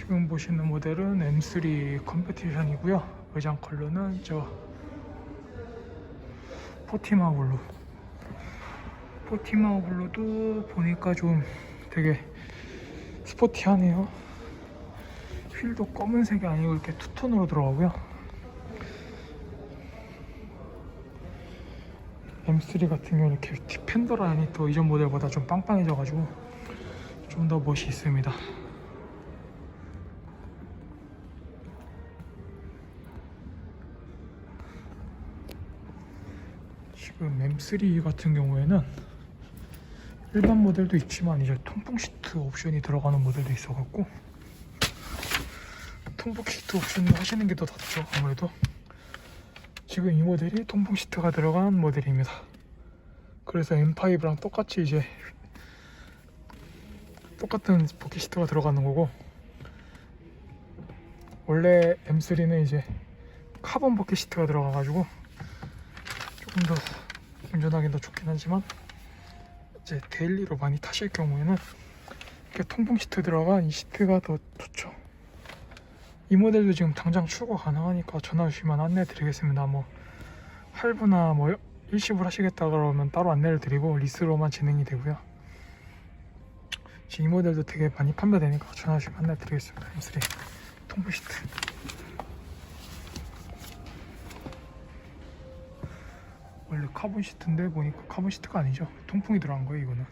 지금 보시는 모델은 M3 컴페티션이고요. 외장 컬러는 저 포티마 블루. 포티마 블루도 보니까 좀 되게 스포티하네요. 휠도 검은색이 아니고 이렇게 투톤으로 들어가고요. M3 같은 경우는 이렇게 디펜더 라인이 또 이전 모델보다 좀 빵빵해져가지고 좀 더 멋이 있습니다. 지금 M3 같은 경우에는 일반 모델도 있지만 이제 통풍 시트 옵션이 들어가는 모델도 있어갖고 통풍 시트 옵션을 하시는 게 더 낫죠 아무래도. 지금 이 모델이 통풍 시트가 들어간 모델입니다. 그래서 M5랑 똑같이 이제 똑같은 버킷 시트가 들어가는 거고 원래 M3는 이제 카본 버킷 시트가 들어가가지고 조금 더 운전하기 더 좋긴 하지만 이제 데일리로 많이 타실 경우에는 이렇게 통풍 시트 들어간 이 시트가 더 좋죠. 이 모델도 지금 당장 출고 가능하니까 전화 주시면 안내 드리겠습니다. 뭐 할부나 뭐 일시불 하시겠다 그러면 따로 안내를 드리고 리스로만 진행이 되고요. 이 모델도 되게 많이 판매되니까 전화 주시면 안내 드리겠습니다. M3 통풍 시트. 원래 카본 시트인데 보니까 카본 시트가 아니죠. 통풍이 들어간 거예요, 이거는.